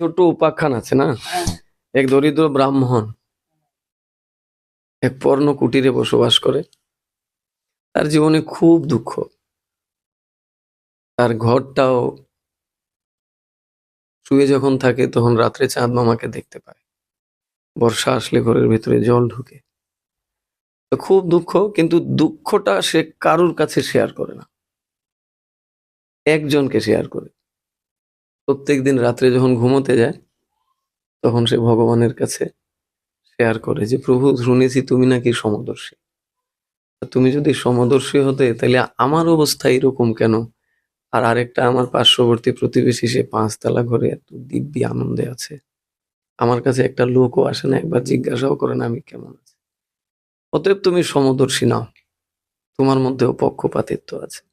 ছোট্ট উপাখ্যান আছে না? এক দরিদ্র ব্রাহ্মণ এক পর্ণ কুটিরে বসবাস করে। তার জীবনে খুব দুঃখ। তার ঘরটাও শুয়ে যখন থাকে তখন রাত্রে চাঁদ মামাকে দেখতে পায়। বর্ষা আসলে ঘরের ভিতরে জল ঢুকে। তো খুব দুঃখ কিন্তু দুঃখটা সে কারুর কাছে শেয়ার করে না। একজনকে শেয়ার করে। প্রত্যেকদিন রাত্রে যখন ঘুমোতে যায়, তখন সে ভগবানের কাছে শেয়ার করে যে, প্রভু, শুনেছি তুমি নাকি সমদর্শী। তুমি যদি সমদর্শী হতে, তাহলে আমার অবস্থা এরকম কেন? আর আরেকটা, আমার পার্শ্ববর্তী প্রতিবেশী, সে পাঁচতলা ঘরে এত দিব্যি আনন্দে আছে। আমার কাছে একটা লোকও আসে না, একবার জিজ্ঞাসাও করে না আমি কেমন আছি। অতএব তুমি সমদর্শী নাও। তোমার মধ্যেও পক্ষপাতিত্ব আছে।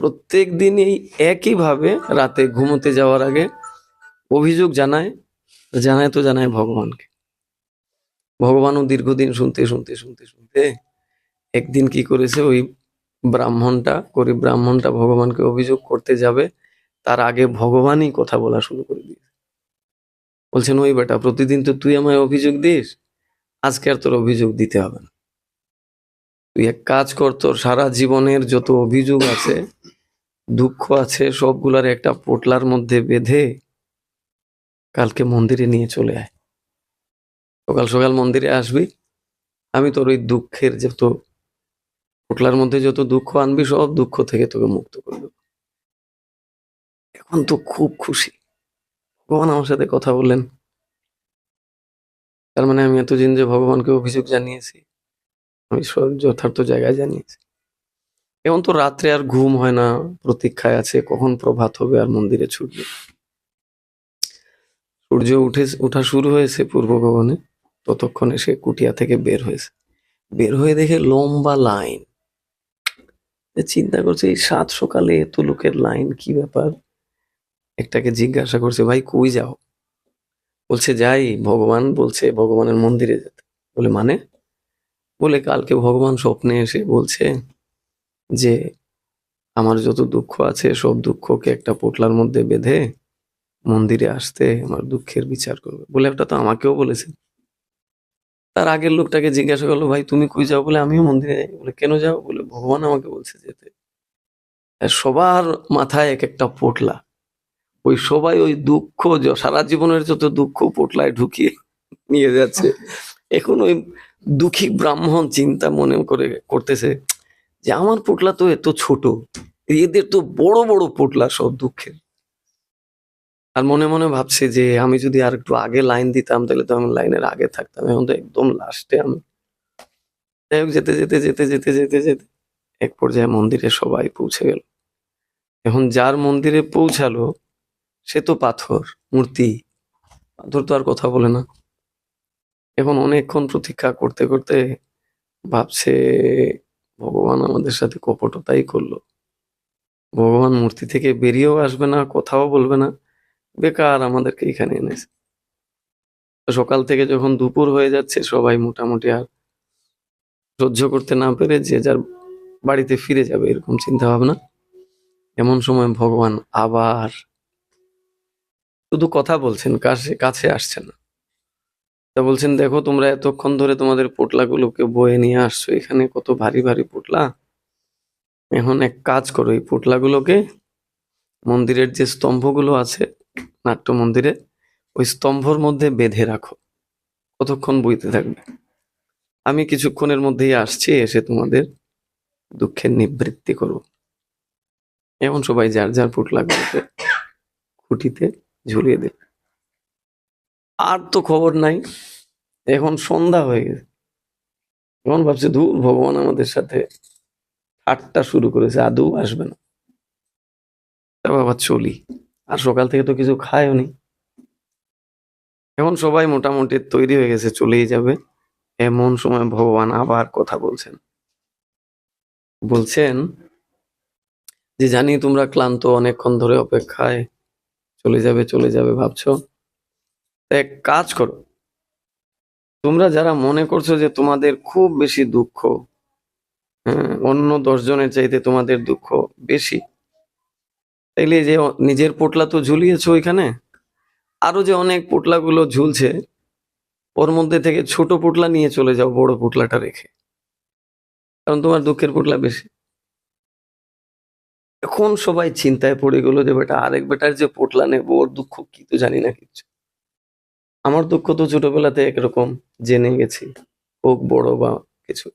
প্রত্যেক দিন এই একইভাবে রাতে ঘুমোতে যাওয়ার আগে অভিযোগ জানায় জানায় তো জানায় ভগবানকে। ভগবানও দীর্ঘদিন শুনতে শুনতে শুনতে শুনতে একদিন কি করেছে, ওই ব্রাহ্মণটা গরিব ব্রাহ্মণটা ভগবানকে অভিযোগ করতে যাবে, তার আগে ভগবানই কথা বলা শুরু করে দিয়েছে। বলছেন, ওই বেটা, প্রতিদিন তো তুই আমায় অভিযোগ দিস, আজকে আর তোর অভিযোগ দিতে হবে না। তুই এক কাজ কর, তোর সারা জীবনের যত অভিযোগ আছে দুঃখ আছে সবগুলার একটা পোটলার মধ্যে বেঁধে কালকে মন্দিরে নিয়ে চলে আয়। সকাল সকাল মন্দিরে আসবি, আমি তোর ওই দুঃখের যত পোটলার মধ্যে যত দুঃখ আনবি, সব দুঃখ থেকে তোকে মুক্ত করে দেবো। এখন তো খুব খুশি। ভগবান আমার সাথে কথা বললেন। তার মানে আমি এতদিন যে ভগবানকে অভিযোগ জানিয়েছি, আমি সব যথার্থ জায়গায় জানিয়েছি। এখন তো রাত্রে আর ঘুম হয় না, প্রতীক্ষায় আছে, কখন প্রভাত হবে আর মন্দিরে ছুটবে। সূর্য উঠে ওঠা শুরু হয়েছে পূর্ব গগনে ততক্ষণে সে কুটিয়া থেকে বের হয়েছে। বের হয়ে দেখে লম্বা লাইন। চিন্তা করছে, এই সাত সকালে এত লোকের লাইন কি ব্যাপার? একটাকে জিজ্ঞাসা করছে, ভাই, কই যাও? বলছে, যাই, ভগবান বলছে ভগবানের মন্দিরে যেতে। বলে মানে? বলে, কালকে ভগবান স্বপ্নে এসে বলছে যে আমার যত দুঃখ আছে, সব দুঃখকে একটা পোটলার মধ্যে বেঁধে মন্দিরে আসতে আমার দুঃখের বিচার করবে বলে একটা তো আমাকেও বলেছে। তার আগের লোকটাকে জিজ্ঞাসা করল, ভাই, তুমি কই যাও? বলে, আমিও মন্দিরে যাই। বলে, কেন যাও? বলে, ভগবান আমাকে বলছে যেতে। সবার মাথায় এক একটা পোটলা। ওই সবাই ওই দুঃখ সারা জীবনের যত দুঃখ পোটলায় ঢুকিয়ে নিয়ে যাচ্ছে। এখন ওই দুঃখী ব্রাহ্মণ চিন্তা মনে করে করতেছে যে আমার পোটলা তো এত ছোট, এদের তো বড় বড় পোটলা সব দুঃখের। আর মনে মনে ভাবছে যে আমি যদি আর একটু আগে লাইন দিতাম, তাহলে তো আমি লাইনের আগে থাকতাম। এখন তো একদম লাস্টে আমি। যাই হোক, যেতে যেতে যেতে যেতে যেতে যেতে এক পর্যায়ে মন্দিরে সবাই পৌঁছে গেল। এখন যার মন্দিরে পৌঁছালো, সে তো পাথর, মূর্তি। পাথর তো আর কথা বলে না। এখন অনেকক্ষণ প্রতীক্ষা করতে করতে ভাবছে ভগবান আমাদের সাথে কপটতাই করল। ভগবান মূর্তি থেকে বেরিয়েও আসবে না, কথাও বলবে না, বেকার আমাদেরকে এখানে এনেছে। সকাল থেকে যখন দুপুর হয়ে যাচ্ছে, সবাই মোটামুটি আর সহ্য করতে না পেরে যে যার বাড়িতে ফিরে যাবে এরকম চিন্তা ভাবনা এমন সময় ভগবান আবার শুধু কথা বলছেন, কাছে কাছে আসছে না। তা বলছেন, দেখো, তোমরা এতক্ষণ ধরে তোমাদের পোটলাগুলোকে বয়ে নিয়ে আসছো, এখানে কত ভারী ভারী পোটলা। এখন এক কাজ করো, এই পোটলাগুলোকে মন্দিরের যে স্তম্ভগুলো আছে, নাট্য মন্দিরে, ওই স্তম্ভর মধ্যে বেঁধে রাখো। কতক্ষণ বইতে থাকবে? আমি কিছুক্ষণের মধ্যেই আসছি, এসে তোমাদের দুঃখের নিবৃত্তি করব। এমন সবাই যার যার পুটলাগুলোকে খুঁটিতে ঝুলিয়ে দেবে আর তো খবর নাই। এখন সন্ধ্যা হয়ে গেছে। এখন ভাবছে দূর ভগবান আমাদের সাথে ঠাট্টা শুরু করেছে, আদৌ আসবে না। বাবা চলি। আর সকাল থেকে তো কিছু খায়ও নি। এখন সবাই মোটামুটি তৈরি হয়ে গেছে, চলেই যাবে। এমন সময় ভগবান আবার কথা বলছেন। বলছেন যে, জানি তোমরা ক্লান্ত অনেকক্ষণ ধরে অপেক্ষায়। চলে যাবে চলে যাবে, ভাবছ? এক কাজ করো। তোমরা যারা মনে করছ যে তোমাদের খুব বেশি দুঃখ হ্যাঁ অন্য দশজনের চাইতে তোমাদের দুঃখ বেশি, তাইলে যে নিজের পোটলা তো ঝুলিয়েছো ওইখানে, আরও যে অনেক পোটলাগুলো ঝুলছে, ওর মধ্যে থেকে ছোট পোটলা নিয়ে চলে যাও বড় পোটলাটা রেখে, কারণ তোমার দুঃখের পোটলা বেশি। এখন সবাই চিন্তায় পড়ে গেল যে বেটা আরেক বেটার যে পোটলা নেব, ওর দুঃখ কি তো জানি না কিচ্ছু। আমার দুঃখ তো ছোটবেলাতে একরকম, জেনে গেছি, হোক বড় বা কিছু।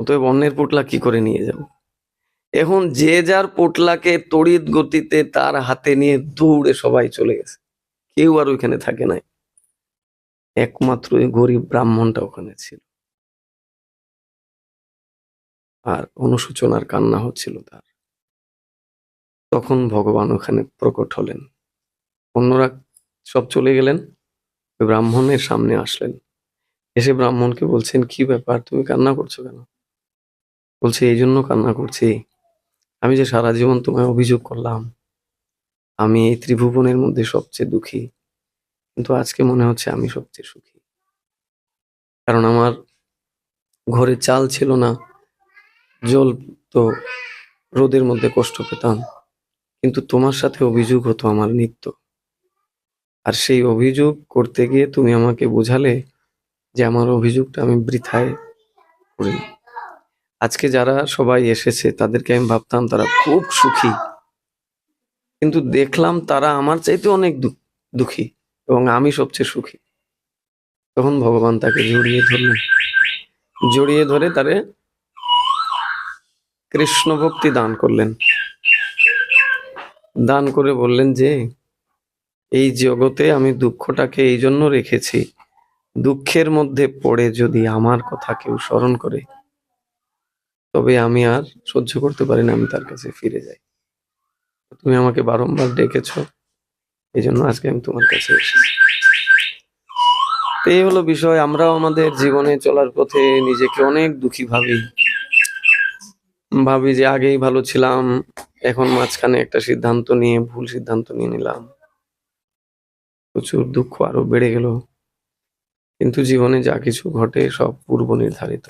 অতএব অন্যের পোটলা কি করে নিয়ে যাব? এখন যে যার পোটলাকে তড়িৎ গতিতে তার হাতে নিয়ে দৌড়ে সবাই চলে গেছে। কেউ আর ওইখানে থাকে নাই। একমাত্র গরিব ব্রাহ্মণটা ওখানে ছিল। আর অনুশোচনার কান্না হচ্ছিল তার। তখন ভগবান ওখানে প্রকট হলেন। অন্যরা সব চলে গেলেন, ব্রাহ্মণের সামনে আসলেন। এসে ব্রাহ্মণকে বলছেন, কি ব্যাপার? তুমি কান্না করছ কেন? বলছে, এই জন্য কান্না করছি। আমি যে সারা জীবন তোমায় অভিযোগ করলাম, আমি এই ত্রিভুবনের মধ্যে সবচেয়ে দুঃখী। কিন্তু আজকে মনে হচ্ছে আমি সবচেয়ে সুখী। কারণ আমার ঘরে চাল ছিল না, জল তো রোদের মধ্যে কষ্ট পেতাম। কিন্তু তোমার সাথে অভিযোগ হতো আমার নিত্য। আর সেই অভিযোগ করতে গিয়ে তুমি আমাকে বোঝালে যে আমার অভিযোগটা আমি বৃথায় করি আজকে যারা সবাই এসেছে, তাদেরকে আমি ভাবতাম তারা খুব সুখী। কিন্তু দেখলাম তারা আমার চাইতে অনেক দুঃখী এবং আমি সবচেয়ে সুখী। তখন ভগবান তাকে জড়িয়ে ধরলেন। জড়িয়ে ধরে তারে কৃষ্ণ ভক্তি দান করলেন। দান করে বললেন যে এই জগতে আমি দুঃখটাকে এই জন্য রেখেছি, দুঃখের মধ্যে পড়ে যদি আমার কথা কেউ স্মরণ করে, তবে আমি আর সহ্য করতে পারি না, আমি তার কাছে ফিরে যাই। তুমি আমাকে বারংবার ডেকেছ এই জন্য আজকে আমি তোমার কাছে এসেছি। এই হলো বিষয়, আমরাও আমাদের জীবনে চলার পথে নিজেকে অনেক দুঃখী ভাবি। ভাবি যে আগেই ভালো ছিলাম, এখন মাঝখানে একটা সিদ্ধান্ত নিয়ে, ভুল সিদ্ধান্ত নিয়ে নিলাম। প্রচুর দুঃখ আরও বেড়ে গেল। কিন্তু জীবনে যা কিছু ঘটে সব পূর্ব নির্ধারিত